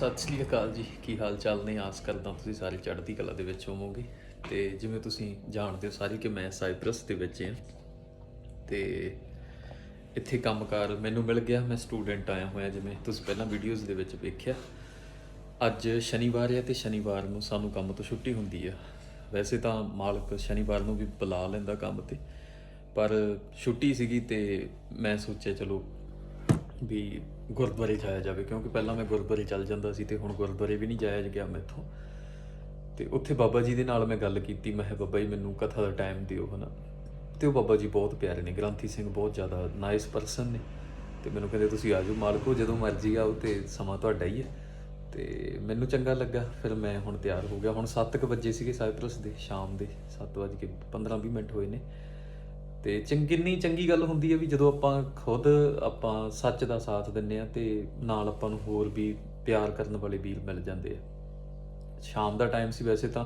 ਸਤਿ ਸ੍ਰੀ ਅਕਾਲ ਜੀ। ਕੀ ਹਾਲ ਚਾਲ ਨੇ? ਆਸ ਕਰਦਾ ਤੁਸੀਂ ਸਾਰੇ ਚੜ੍ਹਦੀ ਕਲਾ ਦੇ ਵਿੱਚ ਹੋਵੋਗੇ। ਤੇ ਜਿਵੇਂ ਤੁਸੀਂ ਜਾਣਦੇ ਹੋ ਸਾਰੇ ਕਿ ਮੈਂ ਸਾਈਪ੍ਰਸ ਦੇ ਵਿੱਚ ਹਾਂ। ਤੇ ਇੱਥੇ ਕੰਮਕਾਰ ਮੈਨੂੰ ਮਿਲ ਗਿਆ। ਮੈਂ ਸਟੂਡੈਂਟ ਆਇਆ ਹੋਇਆ ਜਿਵੇਂ ਤੁਸੀਂ ਪਹਿਲਾਂ ਵੀਡੀਓਜ਼ ਦੇ ਵਿੱਚ ਵੇਖਿਆ। ਅੱਜ ਸ਼ਨੀਵਾਰ ਹੈ ਤੇ ਸ਼ਨੀਵਾਰ ਨੂੰ ਸਾਨੂੰ ਕੰਮ ਤੋਂ ਛੁੱਟੀ ਹੁੰਦੀ ਆ। ਵੈਸੇ ਤਾਂ ਮਾਲਕ ਸ਼ਨੀਵਾਰ ਨੂੰ ਵੀ ਬੁਲਾ ਲੈਂਦਾ ਕੰਮ ਤੇ। ਪਰ ਛੁੱਟੀ ਸੀਗੀ ਤੇ ਮੈਂ ਸੋਚਿਆ ਚਲੋ ਵੀ ਗੁਰਦੁਆਰੇ ਜਾਇਆ ਜਾਵੇ, ਕਿਉਂਕਿ ਪਹਿਲਾਂ ਮੈਂ ਗੁਰਦੁਆਰੇ ਚੱਲ ਜਾਂਦਾ ਸੀ ਤੇ ਹੁਣ ਗੁਰਦੁਆਰੇ ਵੀ ਨਹੀਂ ਜਾਇਆ ਗਿਆ ਮੈਥੋਂ ਤੇ ਉੱਥੇ ਬਾਬਾ ਜੀ ਦੇ ਨਾਲ ਮੈਂ ਗੱਲ ਕੀਤੀ, ਮੈਂ ਕਿਹਾ, ਬਾਬਾ ਜੀ, ਮੈਨੂੰ ਕਥਾ ਦਾ ਟਾਈਮ ਦਿਓ ਹਨਾ। ਤੇ ਉਹ ਬਾਬਾ ਜੀ ਬਹੁਤ ਪਿਆਰੇ ਨੇ, ਗ੍ਰੰਥੀ ਸਿੰਘ ਬਹੁਤ ਜ਼ਿਆਦਾ ਨਾਈਸ ਪਰਸਨ ਨੇ। ਤੇ ਮੈਨੂੰ ਕਹਿੰਦੇ, ਤੁਸੀਂ ਆ ਜਾਓ, ਮਾਲਕੋ ਜਦੋਂ ਮਰਜ਼ੀ ਆਓ ਤੇ ਸਮਾਂ ਤੁਹਾਡਾ ਹੀ ਹੈ। ਤੇ ਮੈਨੂੰ ਚੰਗਾ ਲੱਗਾ, ਫਿਰ ਮੈਂ ਹੁਣ ਤਿਆਰ ਹੋ ਗਿਆ। ਹੁਣ 7:00 ਵਜੇ ਸੀਗੇ ਸਾਈਪ੍ਰਸ ਦੇ, ਸ਼ਾਮ ਦੇ 7:15-20 ਮਿੰਟ ਹੋਏ ਨੇ। ਤੇ ਚੰਗੀ ਚੰਗੀ ਗੱਲ ਹੁੰਦੀ ਹੈ ਵੀ ਜਦੋਂ ਆਪਾਂ ਖੁਦ ਆਪਾਂ ਸੱਚ ਦਾ ਸਾਥ ਦਿੰਨੇ ਆ ਤੇ ਨਾਲ ਆਪਾਂ ਨੂੰ ਹੋਰ ਵੀ ਪਿਆਰ ਕਰਨ ਵਾਲੇ ਵੀਰ ਮਿਲ ਜਾਂਦੇ ਆ। ਸ਼ਾਮ ਦਾ ਟਾਈਮ ਸੀ ਵੈਸੇ ਤਾਂ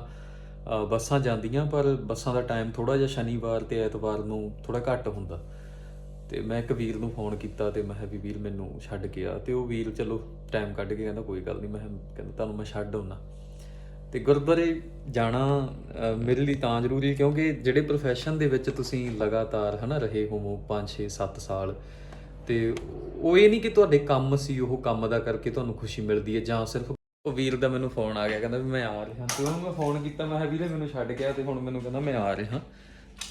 ਬੱਸਾਂ ਜਾਂਦੀਆਂ, ਪਰ ਬੱਸਾਂ ਦਾ ਟਾਈਮ ਥੋੜਾ ਜਿਹਾ ਸ਼ਨੀਵਾਰ ਤੇ ਐਤਵਾਰ ਨੂੰ ਥੋੜਾ ਘੱਟ ਹੁੰਦਾ। ਤੇ ਮੈਂ ਇੱਕ ਵੀਰ ਨੂੰ ਫੋਨ ਕੀਤਾ ਤੇ ਮੈਂ ਕਿਹਾ ਵੀ ਵੀਰ ਮੈਨੂੰ ਛੱਡ ਕੇ ਆ। ਤੇ ਉਹ ਵੀਰ ਚਲੋ ਟਾਈਮ ਕੱਢ ਕੇ ਕਹਿੰਦਾ, ਕੋਈ ਗੱਲ ਨਹੀਂ ਮੈਂ ਕਿਹਾ- ਕਹਿੰਦਾ ਤੁਹਾਨੂੰ ਮੈਂ ਛੱਡ ਆਉਣਾ ਤੇ ਗੁਰਦੁਆਰੇ ਜਾਣਾ ਮੇਰੇ ਲਈ ਤਾਂ ਜ਼ਰੂਰੀ ਕਿਉਂਕਿ ਜਿਹੜੇ profession ਦੇ ਵਿੱਚ ਤੁਸੀਂ ਲਗਾਤਾਰ ਹਨਾ ਰਹੇ ਹੋਵੋ 5 6 7 ਸਾਲ, ਤੇ ਉਹ ਇਹ ਨਹੀਂ ਕਿ ਤੁਹਾਡੇ ਕੰਮ ਸੀ, ਉਹ ਕੰਮ ਦਾ ਕਰਕੇ ਤੁਹਾਨੂੰ ਖੁਸ਼ੀ ਮਿਲਦੀ ਹੈ ਜਾਂ ਸਿਰਫ ਉਹ ਵੀਰ ਦਾ ਮੈਨੂੰ ਫੋਨ ਆ ਗਿਆ, ਕਹਿੰਦਾ ਵੀ ਮੈਂ ਆ ਰਿਹਾ, ਤੇ ਉਹਨੂੰ ਮੈਂ ਫੋਨ ਕੀਤਾ, ਮੈਂ ਕਿਹਾ ਵੀਰੇ ਮੈਨੂੰ ਛੱਡ ਗਿਆ ਤੇ ਹੁਣ ਮੈਨੂੰ ਕਹਿੰਦਾ ਮੈਂ ਆ ਰਿਹਾ।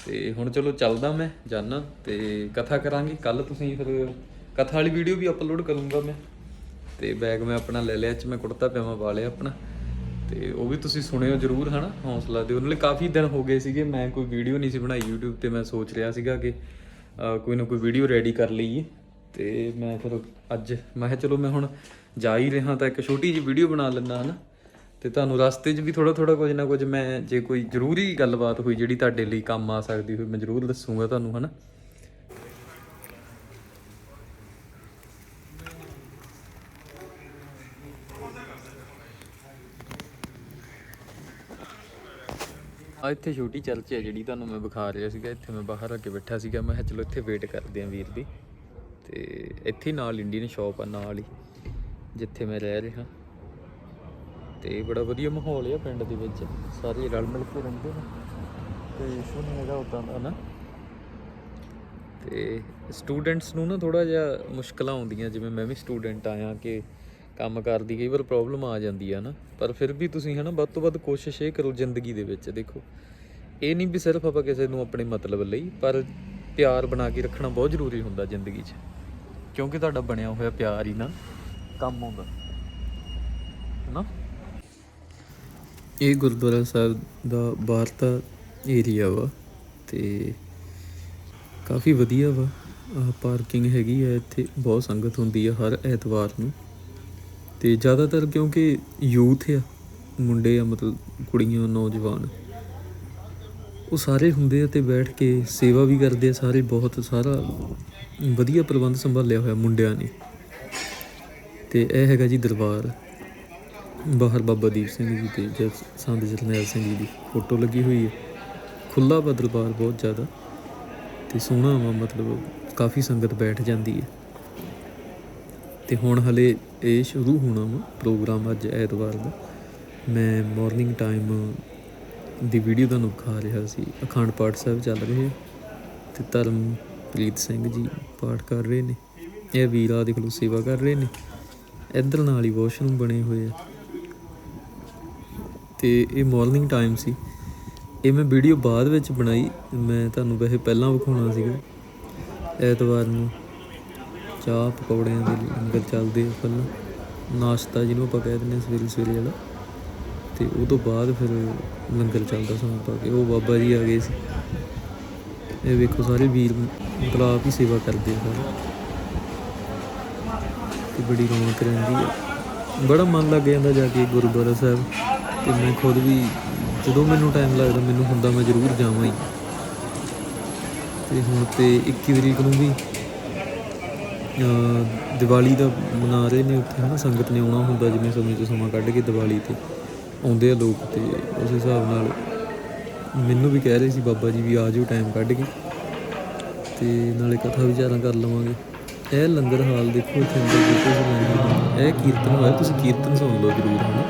ਤੇ ਹੁਣ ਚਲੋ ਚੱਲਦਾ ਮੈਂ ਜਾਣਾ ਤੇ ਕਥਾ ਕਰਾਂਗੇ ਕੱਲ ਤੁਸੀਂ ਫਿਰ ਕਥਾ ਵਾਲੀ ਵੀਡੀਓ ਵੀ ਅਪਲੋਡ ਕਰੂੰਗਾ ਮੈਂ। ਤੇ ਬੈਗ ਮੈਂ ਆਪਣਾ ਲੈ ਲਿਆ ਚ ਮੈਂ ਕੁੜਤਾ ਪਜਾਮਾ ਪਾ ਲਿਆ ਆਪਣਾ। ਤੇ ਉਹ ਵੀ ਤੁਸੀਂ ਸੁਣਿਓ ਜਰੂਰ, ਹਨਾ, ਹੌਸਲਾ ਦਿਓ। ਲਈ ਕਾਫੀ ਦਿਨ ਹੋ ਗਏ ਸੀਗੇ, ਮੈਂ ਕੋਈ ਵੀਡੀਓ ਨਹੀਂ ਸੀ ਬਣਾਈ YouTube ਤੇ, ਮੈਂ ਸੋਚ ਰਿਹਾ ਸੀਗਾ ਕਿ ਕੋਈ ਨਾ ਕੋਈ ਵੀਡੀਓ ਰੈਡੀ ਕਰ ਲਈਏ। ਤੇ ਮੈਂ ਫਿਰ ਅੱਜ, ਮੈਂ ਕਿਹਾ ਚਲੋ ਮੈਂ ਹੁਣ ਜਾ ਹੀ ਰਿਹਾ ਤਾਂ ਇੱਕ ਛੋਟੀ ਜਿਹੀ ਵੀਡੀਓ ਬਣਾ ਲੈਂਦਾ, ਹਨਾ। ਤੇ ਤੁਹਾਨੂੰ ਰਸਤੇ 'ਚ ਵੀ ਥੋੜਾ ਥੋੜਾ ਕੁਝ ਨਾ ਕੁਝ ਮੈਂ, ਜੇ ਕੋਈ ਜ਼ਰੂਰੀ ਗੱਲਬਾਤ ਹੋਈ ਜਿਹੜੀ ਤੁਹਾਡੇ ਲਈ ਕੰਮ ਆ ਸਕਦੀ ਹੋਈ, ਮੈਂ ਜ਼ਰੂਰ ਦੱਸੂਗਾ ਤੁਹਾਨੂੰ, ਹਨਾ। ਆ ਇੱਥੇ ਛੋਟੀ ਚਰਚ ਹੈ ਜਿਹੜੀ ਤੁਹਾਨੂੰ ਮੈਂ ਵਿਖਾ ਰਿਹਾ ਸੀਗਾ। ਇੱਥੇ ਮੈਂ ਬਾਹਰ ਆ ਕੇ ਬੈਠਾ ਸੀਗਾ। ਮੈਂ ਕਿਹਾ ਚਲੋ ਇੱਥੇ ਵੇਟ ਕਰਦੇ ਆਂ ਵੀਰ ਦੀ। ਤੇ ਇੱਥੇ ਨਾਲ ਇੰਡੀਅਨ ਸ਼ਾਪ ਆ, ਨਾਲ ਹੀ, ਜਿੱਥੇ ਮੈਂ ਰਹਿ ਰਿਹਾ। ਤੇ ਬੜਾ ਵਧੀਆ ਮਾਹੌਲ ਹੈ ਪਿੰਡ ਦੇ ਵਿੱਚ। ਸਾਰੇ ਰਲ ਮਿਲ ਕੇ ਰਹਿੰਦੇ ਨੇ। ਤੇ ਇਸ਼ੂ ਨਹੀਂ ਹੈਗਾ ਉਦਾਂ ਦਾ ਨਾ ਤੇ ਸਟੂਡੈਂਟਸ ਨੂੰ ਨਾ ਥੋੜਾ ਜਿਹਾ ਮੁਸ਼ਕਲਾਂ ਆਉਂਦੀਆਂ। ਜਿਵੇਂ ਮੈਂ ਵੀ ਸਟੂਡੈਂਟ ਆਇਆ ਕਿ ਕੰਮ ਕਰਦੀ, ਕਈ ਵਾਰ ਪ੍ਰੋਬਲਮ ਆ ਜਾਂਦੀ ਆ ਨਾ। ਪਰ ਫਿਰ ਵੀ ਤੁਸੀਂ ਹਨਾ, ਵੱਧ ਤੋਂ ਵੱਧ ਕੋਸ਼ਿਸ਼ ਇਹ ਕਰੋ ਜ਼ਿੰਦਗੀ ਦੇ ਵਿੱਚ, ਦੇਖੋ। ਇਹ ਨਹੀਂ ਵੀ ਸਿਰਫ ਆਪਾਂ ਕਿਸੇ ਨੂੰ ਆਪਣੇ ਮਤਲਬ ਲਈ, ਪਰ ਪਿਆਰ ਬਣਾ ਕੇ ਰੱਖਣਾ ਬਹੁਤ ਜ਼ਰੂਰੀ ਹੁੰਦਾ ਜ਼ਿੰਦਗੀ 'ਚ। ਕਿਉਂਕਿ ਤੁਹਾਡਾ ਬਣਿਆ ਹੋਇਆ ਪਿਆਰ ਹੀ ਨਾ, ਕੰਮ ਆਉਂਦਾ। ਹਨਾ? ਇਹ ਗੁਰਦੁਆਰਾ ਸਾਹਿਬ ਦਾ ਬਾਹਰ ਦਾ ਏਰੀਆ ਵਾ, ਤੇ ਕਾਫੀ ਵਧੀਆ ਵਾ। ਪਾਰਕਿੰਗ ਹੈਗੀ ਆ, ਇੱਥੇ ਬਹੁਤ ਸੰਗਤ ਹੁੰਦੀ ਆ ਹਰ ਐਤਵਾਰ ਨੂੰ। ਤੇ ਜ਼ਿਆਦਾਤਰ ਕਿਉਂਕਿ ਯੂਥ ਆ, ਮੁੰਡੇ ਆ, ਮਤਲਬ ਕੁੜੀਆਂ, ਨੌਜਵਾਨ। ਉਹ ਸਾਰੇ ਹੁੰਦੇ ਆ ਤੇ ਬੈਠ ਕੇ ਸੇਵਾ ਵੀ ਕਰਦੇ ਆ, ਸਾਰੇ ਬਹੁਤ, ਸਾਰਾ ਵਧੀਆ ਪ੍ਰਬੰਧ ਸੰਭਾਲਿਆ ਹੋਇਆ ਮੁੰਡਿਆਂ ਨੇ। ਤੇ ਇਹ ਹੈਗਾ ਜੀ ਦਰਬਾਰ। ਬਾਹਰ ਬਾਬਾ ਦੀਪ ਸਿੰਘ ਜੀ ਤੇ ਜਸ ਸੰਤ ਜਰਨੈਲ ਸਿੰਘ ਜੀ ਦੀ ਫੋਟੋ ਲੱਗੀ ਹੋਈ ਹੈ ਖੁੱਲਾ ਵਾ ਦਰਬਾਰ ਬਹੁਤ ਜ਼ਿਆਦਾ। ਤੇ ਸੋਹਣਾ ਵਾ, ਮਤਲਬ ਕਾਫੀ ਸੰਗਤ ਬੈਠ ਜਾਂਦੀ ਹੈ ਤੇ ਹੁਣ ਹਲੇ ਇਹ ਸ਼ੁਰੂ ਹੋਣਾ ਵਾ ਪ੍ਰੋਗਰਾਮ ਅੱਜ ਐਤਵਾਰ ਦਾ। ਮੈਂ ਮਾਰਨਿੰਗ ਟਾਈਮ ਦੀ ਵੀਡੀਓ ਤੁਹਾਨੂੰ ਦਿਖਾ ਰਿਹਾ ਸੀ। ਅਖੰਡ ਪਾਠ ਸਾਹਿਬ ਚੱਲ ਰਹੇ ਆ ਤੇ ਧਰਮਪ੍ਰੀਤ ਸਿੰਘ ਜੀ ਪਾਠ ਕਰ ਰਹੇ ਨੇ। ਇਹ ਵੀਰਾ ਦੇ ਕੋਲ ਸੇਵਾ ਕਰ ਰਹੇ ਨੇ। ਇੱਧਰ ਨਾਲ ਹੀ ਵਾਸ਼ਰੂਮ ਬਣੇ ਹੋਏ ਆ। ਤੇ ਇਹ ਮਾਰਨਿੰਗ ਟਾਈਮ ਸੀ। ਇਹ ਮੈਂ ਵੀਡੀਓ ਬਾਅਦ ਵਿੱਚ ਬਣਾਈ। ਮੈਂ ਤੁਹਾਨੂੰ ਵੈਸੇ ਪਹਿਲਾਂ ਵਿਖਾਉਣਾ ਸੀਗਾ ਐਤਵਾਰ ਨੂੰ। ਚਾਹ ਪਕੌੜਿਆਂ ਦੇ ਲੰਗਰ ਚੱਲਦੇ ਆ ਪਹਿਲਾਂ ਨਾਸ਼ਤਾ ਜਿਹਨੂੰ ਆਪਾਂ ਕਹਿ ਦਿੰਦੇ ਹਾਂ ਸਵੇਰੇ ਸਵੇਰੇ ਵਾਲਾ। ਤੇ ਉਹ ਤੋਂ ਬਾਅਦ ਫਿਰ ਲੰਗਰ ਚੱਲਦਾ ਸਾਨੂੰ ਪਾ ਕੇ। ਉਹ ਬਾਬਾ ਜੀ ਆ ਗਏ ਸੀ। ਇਹ ਵੇਖੋ ਸਾਰੇ ਵੀਰ ਗੁਲਾਬ ਹੀ ਸੇਵਾ ਕਰਦੇ ਆ ਸਾਰੇ। ਤੇ ਬੜੀ ਰੌਣਕ ਰਹਿੰਦੀ ਹੈ ਬੜਾ ਮਨ ਲੱਗ ਜਾਂਦਾ ਜਾ ਕੇ ਗੁਰਦੁਆਰਾ ਸਾਹਿਬ। ਤੇ ਮੈਂ ਖੁਦ ਵੀ ਜਦੋਂ ਮੈਨੂੰ ਟਾਈਮ ਲੱਗਦਾ ਮੈਨੂੰ ਹੁੰਦਾ ਮੈਂ ਜ਼ਰੂਰ ਜਾਵਾਂ ਹੀ। ਤੇ ਹੁਣ ਤੇ 21 ਤਰੀਕ ਨੂੰ ਵੀ ਦੀਵਾਲੀ ਦਾ ਮਨਾ ਰਹੇ ਨੇ ਉੱਥੇ, ਹਨਾ? ਸੰਗਤ ਨੇ ਆਉਣਾ ਹੁੰਦਾ ਜਿਵੇਂ ਸਮੇਂ ਤੋਂ ਸਮਾਂ ਕੱਢ ਕੇ ਦੀਵਾਲੀ ਤੇ ਆਉਂਦੇ ਆ ਲੋਕ ਤੇ ਉਸ ਹਿਸਾਬ ਨਾਲ ਮੈਨੂੰ ਵੀ ਕਹਿ ਰਹੇ ਸੀ ਬਾਬਾ ਜੀ ਵੀ ਆ ਜਾਓ ਟਾਈਮ ਕੱਢ ਕੇ ਤੇ ਨਾਲੇ ਕਥਾ ਵਿਚਾਰਾਂ ਕਰ ਲਵਾਂਗੇ। ਇਹ ਲੰਗਰ ਹਾਲ ਦੇਖੋ ਇੱਥੇ ਅੰਦਰ ਬੂਟੇ ਵੀ ਇਹ ਕੀਰਤਨ ਹੋਇਆ, ਤੁਸੀਂ ਕੀਰਤਨ ਸੁਣ ਲਓ ਜ਼ਰੂਰ, ਹਨਾ?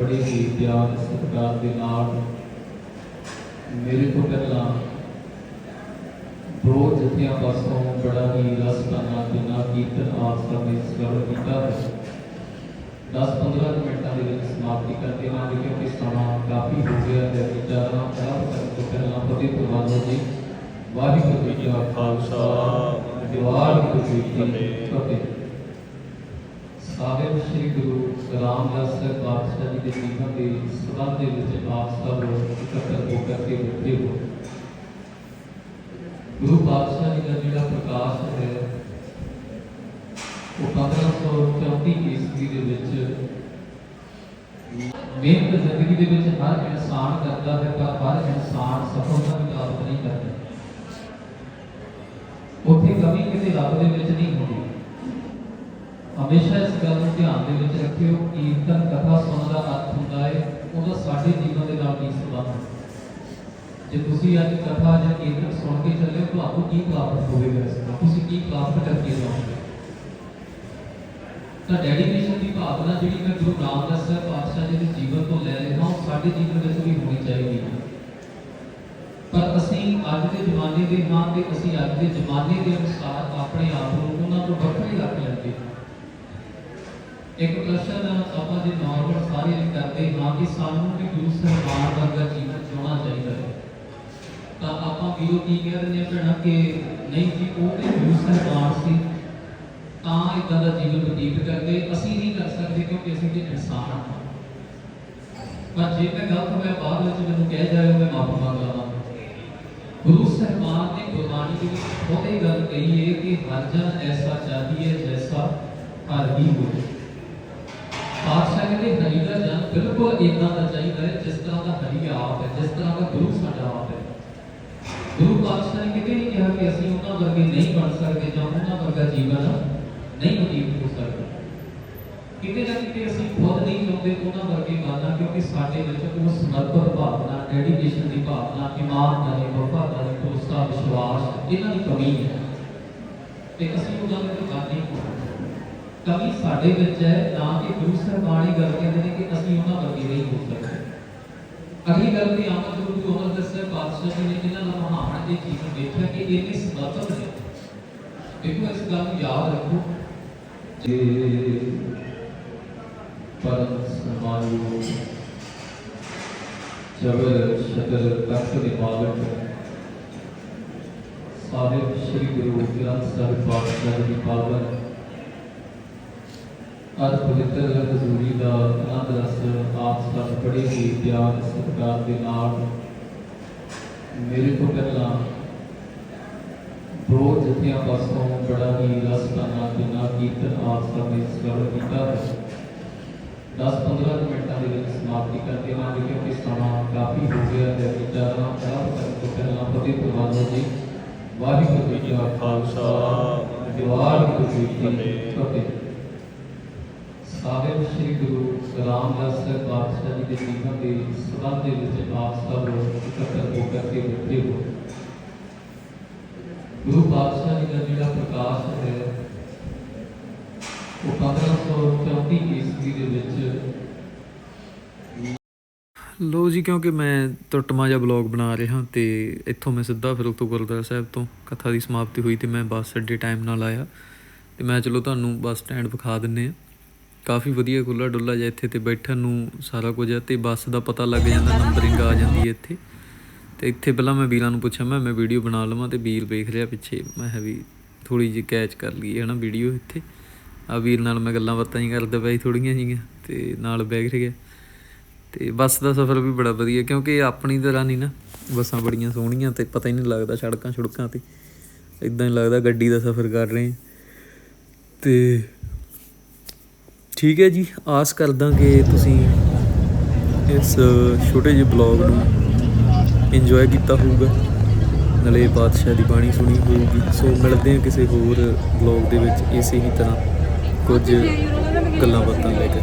ਆਪ ਹੀ ਪਿਆਰ, ਸਤਿਕਾਰ ਦੇ ਨਾਲ ਮੇਰੇ ਤੋਂ ਪਹਿਲਾਂ ਦੋ ਜਥਿਆਂ ਪਾਸੋਂ ਬੜਾ ਹੀ ਰਸ ਦਾ ਨਾਲ ਕੀਰਤਨ ਆਪ ਸਭ ਸਰਵ ਕੀਤਾ 10-15 ਮਿੰਟਾਂ ਦੇ ਵਿੱਚ ਸਮਾਪਤੀ ਕਰਦੇ ਹਾਂ ਕਿਉਂਕਿ ਸਮਾਂ ਕਾਫੀ ਹੋ ਗਿਆ ਹੈ। ਵਿਚਾਰਾਂ ਆਪ ਕਰਨ ਤੋਂ ਪਹਿਲਾਂ ਫਤਿਹ ਪ੍ਰਵਾਨੋ ਜੀ, ਵਾਹਿਗੁਰੂ ਜੀ ਕਾ ਖਾਲਸਾ, ਵਾਹਿਗੁਰੂ ਜੀ ਕੀ ਫਤਿਹ। ਸਾਹਿਬ ਸ੍ਰੀ ਗੁਰੂ ਪਾਤਸ਼ਾਹ ਜੀ ਦੇ ਜੀਵਨ ਦੇ ਸਬੰਧ ਦੇ ਵਿੱਚ ਆਪ ਸਭ ਇਕੱਤਰ ਹੋ ਕਰਕੇ ਬੈਠੇ ਹੋ। ਗੁਰੂ ਪਾਤਸ਼ਾਹ ਜੀ ਦਾ ਜਿਹੜਾ ਪ੍ਰਕਾਸ਼ ਹੈ, ਉਹ 1534 ਈਸਵੀ ਦੇ ਵਿੱਚ ਮਿਹਨਤ ਜ਼ਿੰਦਗੀ ਦੇ ਵਿੱਚ ਹਰ ਇਨਸਾਨ ਕਰਦਾ ਹੈ, ਪਰ ਹਰ ਇਨਸਾਨ ਸਫਲਤਾ ਦੀ ਪ੍ਰਾਪਤ ਨਹੀਂ ਕਰਦਾ। ਉੱਥੇ ਕਮੀ ਕਿਤੇ ਰੱਬ ਦੇ ਵਿੱਚ ਨਹੀਂ ਹੁੰਦੀ। ਹਮੇਸ਼ਾ ਇਸ ਗੱਲ ਨੂੰ ਧਿਆਨ ਦੇ ਵਿੱਚ ਰੱਖਿਓ ਕੀਰਤਨ ਕਥਾ ਸੁਣਨ ਦਾ ਅਰਥ ਹੁੰਦਾ ਹੈ ਉਹਦਾ ਸਾਡੇ ਜੀਵਨ ਦੇ ਨਾਲ ਕੀ ਸੰਬੰਧ ਹੈ? ਜੇ ਤੁਸੀਂ ਅੱਜ ਕਥਾ ਜਾਂ ਕੀਰਤਨ ਸੁਣ ਕੇ ਚੱਲੇ ਹੋ, ਤੁਹਾਨੂੰ ਕੀ ਪ੍ਰਾਪਤ ਹੋਵੇਗਾ ਇਸ ਤੋਂ ਤੁਸੀਂ ਕੀ ਪ੍ਰਾਪਤ ਕਰਕੇ ਜਾਓਗੇ? ਤਾਂ ਡੈਡੀਕੇਸ਼ਨ ਦੀ ਭਾਵਨਾ ਜਿਹੜੀ ਮੈਂ ਗੁਰੂ ਰਾਮਦਾਸ ਸਾਹਿਬ ਪਾਤਸ਼ਾਹ ਜੀ ਦੇ ਜੀਵਨ ਤੋਂ ਲੈ ਰਿਹਾ ਹਾਂ ਉਹ ਸਾਡੇ ਜੀਵਨ ਵਿੱਚ ਵੀ ਹੋਣੀ ਚਾਹੀਦੀ ਹੈ। ਪਰ ਅਸੀਂ ਅੱਜ ਦੇ ਜ਼ਮਾਨੇ ਦੇ ਹਾਂ ਤੇ ਅਸੀਂ ਅੱਜ ਦੇ ਜ਼ਮਾਨੇ ਦੇ ਅਨੁਸਾਰ ਆਪਣੇ ਆਪ ਨੂੰ ਉਹਨਾਂ ਤੋਂ ਵੱਖਰੇ ਰੱਖ ਲੈਂਦੇ ਹਾਂ ਇੱਕ ਪ੍ਰਸ਼ਨ ਆਪਾਂ ਜੇ ਨਾਰਮਲ ਸਾਰੇ ਇਹ ਕਰਦੇ ਹਾਂ ਕਿ ਸਾਨੂੰ ਵੀ ਗੁਰੂ ਸਾਹਿਬਾਨ ਵਰਗਾ ਜੀਵਨ ਜਿਉਣਾ ਚਾਹੀਦਾ ਹੈ ਤਾਂ ਆਪਾਂ ਵੀਰੋ ਕੀ ਕਹਿ ਰਹੇ ਹਾਂ ਭੈਣਾ ਕਿ ਨਹੀਂ ਜੀ ਉਹ ਤੇ ਗੁਰੂ ਸਾਹਿਬਾਨ ਸੀ ਤਾਂ ਇਦਾਂ ਦਾ ਜੀਵਨ ਬਤੀਤ ਕਰਦੇ ਅਸੀਂ ਨਹੀਂ ਕਰ ਸਕਦੇ ਕਿਉਂਕਿ ਅਸੀਂ ਤੇ ਇਨਸਾਨ ਹਾਂ ਪਰ ਜੇ ਮੈਂ ਗਲਤ ਹੋਇਆ ਬਾਅਦ ਵਿੱਚ ਮੈਨੂੰ ਕਹਿ ਜਾਏ ਮੈਂ ਮਾਫੀ ਮੰਗ ਲਵਾਂ ਗੁਰੂ ਸਾਹਿਬਾਨ ਨੇ ਗੁਰਬਾਣੀ ਦੇ ਵਿੱਚ ਬਹੁਤ ਹੀ ਗੱਲ ਕਹੀ ਹੈ ਕਿ ਹਰ ਜਨ ਐਸਾ ਚਾਹੀਏ ਜੈਸਾ ਹਰ ਹੀ ਹੋਵੇ ਪਾਤਸ਼ਾਹ ਕਹਿੰਦੇ ਹਰੀ ਦਾ ਜਨ ਬਿਲਕੁਲ ਇਦਾਂ ਦਾ ਚਾਹੀਦਾ ਹੈ ਜਿਸ ਤਰ੍ਹਾਂ ਦਾ ਹਰੀ ਆਪ ਹੈ ਜਿਸ ਤਰ੍ਹਾਂ ਦਾ ਗੁਰੂ ਸਾਡਾ ਆਪ ਹੈ ਗੁਰੂ ਪਾਤਸ਼ਾਹ ਨੇ ਕਿਤੇ ਨਹੀਂ ਕਿਹਾ ਕਿ ਅਸੀਂ ਉਹਨਾਂ ਵਰਗੇ ਨਹੀਂ ਬਣ ਸਕਦੇ ਜਾਂ ਉਹਨਾਂ ਵਰਗਾ ਜੀਵਨ ਨਹੀਂ ਬਤੀਤ ਹੋ ਸਕਦਾ ਕਿਤੇ ਨਾ ਕਿਤੇ ਅਸੀਂ ਖੁਦ ਨਹੀਂ ਚਾਹੁੰਦੇ ਉਹਨਾਂ ਵਰਗੇ ਬਣਨਾ ਕਿਉਂਕਿ ਸਾਡੇ ਵਿੱਚ ਉਹ ਸਮਰਪਿਤ ਭਾਵਨਾ ਡੈਡੀਕੇਸ਼ਨ ਦੀ ਭਾਵਨਾ ਇਮਾਨਦਾਰੀ ਵਫਾਦਾਰੀ ਭਰੋਸਾ ਵਿਸ਼ਵਾਸ ਇਹਨਾਂ ਦੀ ਕਮੀ ਹੈ ਤੇ ਅਸੀਂ ਉਹਨਾਂ ਦੇ ਤੋਂ ਨਹੀਂ ਕਮੀ ਸਾਡੇ ਵਿੱਚ ਹੈ, ਨਾ ਕਿ ਗੁਰੂ ਸਾਹਿਬਾਨ ਇਹ ਗੱਲ ਕਹਿੰਦੇ ਨੇ ਕਿ ਅਸੀਂ ਉਹਨਾਂ ਵਰਗੇ ਨਹੀਂ ਹੋ ਸਕਦੇ। ਅਗਲੀ ਗੱਲ ਤੇ ਆਮਦ ਗੁਰੂ ਗੁਰੂ ਅਮਰਦਾਸ ਸਾਹਿਬ ਪਾਤਸ਼ਾਹ ਜੀ ਨੇ ਇਹਨਾਂ ਦਾ ਮਹਾਨ ਇਹ ਜੀਵਨ ਦੇਖਿਆ ਕਿ ਇਹਨੇ ਸਮਰਪਿਤ ਨੇ। ਦੇਖੋ, ਇਸ ਗੱਲ ਨੂੰ ਯਾਦ ਰੱਖੋ। ਜੇ ਪਰਮ ਸਮਾਯੋ ਜਬਰ ਸ਼ਕਲ ਤਖਤ ਦੇ ਮਾਲਕ ਸਾਹਿਬ ਸ੍ਰੀ ਗੁਰੂ ਗ੍ਰੰਥ ਸਾਹਿਬ ਪਾਤਸ਼ਾਹ ਜੀ ਦੀ ਪਾਵਨ ਅਰ ਪਵਿੱਤਰ ਹਜ਼ੂਰੀ ਦਾ ਆਨੰਦ ਰਸ ਆਪ ਸਭ ਪੜ੍ਹੇ ਹੀ ਪਿਆਰ ਸਤਿਕਾਰ ਦੇ ਨਾਲ ਮੇਰੇ ਤੋਂ ਪਹਿਲਾਂ ਦੋ ਜਥਿਆਂ ਪਾਸੋਂ ਬੜਾ ਹੀ ਰਸ ਦਾ ਨਾਲ ਕੀਰਤਨ ਆਪ ਸਭ ਨੇ ਸਰਵ ਕੀਤਾ 10-15 ਮਿੰਟਾਂ ਦੇ ਵਿੱਚ ਸਮਾਪਤੀ ਕਰਦੇ ਹਾਂ ਕਿਉਂਕਿ ਸਮਾਂ ਕਾਫੀ ਹੋ ਗਿਆ ਹੈ। ਵਿਚਾਰਾਂ ਆਪ ਕਰਨ ਤੋਂ ਪਹਿਲਾਂ ਫਤਿਹ ਪ੍ਰਵਾਨੋ ਜੀ, ਵਾਹਿਗੁਰੂ ਜੀ ਕਾ ਖਾਲਸਾ, ਵਾਹਿਗੁਰੂ ਜੀ ਕੀ ਫਤਿਹ। ਸਾਹਿਬ ਸ੍ਰੀ ਗੁਰੂ ਰਾਮਦਾਸ ਸਾਹਿਬ ਪਾਤਸ਼ਾਹ ਜੀ ਦੇ ਜੀਵਨ ਦੇ ਸਬੰਧ ਦੇ ਵਿੱਚ ਆਪ ਸਭ ਇਕੱਤਰ ਹੋ ਕਰਕੇ ਬੈਠੇ ਹੋ। ਗੁਰੂ ਪਾਤਸ਼ਾਹ ਜੀ ਦਾ ਜਿਹੜਾ ਪ੍ਰਕਾਸ਼ ਹੈ, ਉਹ 1534 ਈਸਵੀ ਦੇ ਵਿੱਚ ਲੋ ਜੀ, ਕਿਉਂਕਿ ਮੈਂ ਟੁੱਟਮਾ ਜਿਹਾ ਬਲੌਗ ਬਣਾ ਰਿਹਾ ਤੇ ਇੱਥੋਂ ਮੈਂ ਸਿੱਧਾ ਫਿਰ ਉਤੋਂ ਗੁਰਦੁਆਰਾ ਸਾਹਿਬ ਤੋਂ ਕਥਾ ਦੀ ਸਮਾਪਤੀ ਹੋਈ ਤੇ ਮੈਂ ਬੱਸ ਅੱਡੇ ਟਾਈਮ ਨਾਲ ਆਇਆ। ਤੇ ਮੈਂ ਚਲੋ ਤੁਹਾਨੂੰ ਬੱਸ ਸਟੈਂਡ ਵਿਖਾ ਦਿੰਨੇ ਆ ਕਾਫੀ ਵਧੀਆ ਖੁੱਲਾ ਡੁੱਲਾ ਜਿਹਾ ਇੱਥੇ ਤੇ ਬੈਠਣ ਨੂੰ ਸਾਰਾ ਕੁਝ ਹੈ ਤੇ ਬੱਸ ਦਾ ਪਤਾ ਲੱਗ ਜਾਂਦਾ ਨੰਬਰਿੰਗ ਆ ਜਾਂਦੀ ਹੈ ਇੱਥੇ। ਤੇ ਇੱਥੇ ਪਹਿਲਾਂ ਮੈਂ ਵੀਰਾਂ ਨੂੰ ਪੁੱਛਿਆ, ਮੈਂ ਮੈਂ ਵੀਡੀਓ ਬਣਾ ਲਵਾਂ ਤੇ ਵੀਰ ਵੇਖ ਰਿਹਾ ਪਿੱਛੇ। ਮੈਂ ਕਿਹਾ ਵੀ ਥੋੜੀ ਜਿਹੀ ਕੈਚ ਕਰ ਲਈਏ ਹਨਾ ਵੀਡੀਓ ਇੱਥੇ। ਆ ਵੀਰ ਨਾਲ ਮੈਂ ਗੱਲਾਂ ਬਾਤਾਂ ਹੀ ਕਰਦਾ ਪਿਆ ਸੀ ਥੋੜੀਆਂ ਜਿਹੀਆਂ ਤੇ ਨਾਲ ਬੈਠ ਗਿਆ। ਤੇ ਬੱਸ ਦਾ ਸਫ਼ਰ ਵੀ ਬੜਾ ਵਧੀਆ, ਕਿਉਂਕਿ ਆਪਣੀ ਤਰ੍ਹਾਂ ਨਹੀਂ ਨਾ, ਬੱਸਾਂ ਬੜੀਆਂ ਸੋਹਣੀਆਂ ਤੇ ਪਤਾ ਹੀ ਨਹੀਂ ਲੱਗਦਾ ਸੜਕਾਂ ਛੁੜਕਾਂ ਤੇ। ਇਦਾਂ ਹੀ ਲੱਗਦਾ ਗੱਡੀ ਦਾ ਸਫ਼ਰ ਕਰ ਰਹੇ ਹਾਂ। ਤੇ ਠੀਕ ਹੈ ਜੀ, ਆਸ ਕਰਦਾ ਕਿ ਤੁਸੀਂ ਇਸ ਛੋਟੇ ਜਿਹੇ ਬਲੌਗ ਨੂੰ ਇੰਜੋਏ ਕੀਤਾ ਹੋਊਗਾ। ਨਾਲੇ ਬਾਦਸ਼ਾਹ ਦੀ ਬਾਣੀ ਸੁਣੀ ਹੋਊਗੀ। ਸੋ ਮਿਲਦੇ ਹਾਂ ਕਿਸੇ ਹੋਰ ਬਲੌਗ ਦੇ ਵਿੱਚ ਇਸੇ ਹੀ ਤਰ੍ਹਾਂ ਕੁਝ ਗੱਲਾਂ ਬਾਤਾਂ ਲੈ ਕੇ।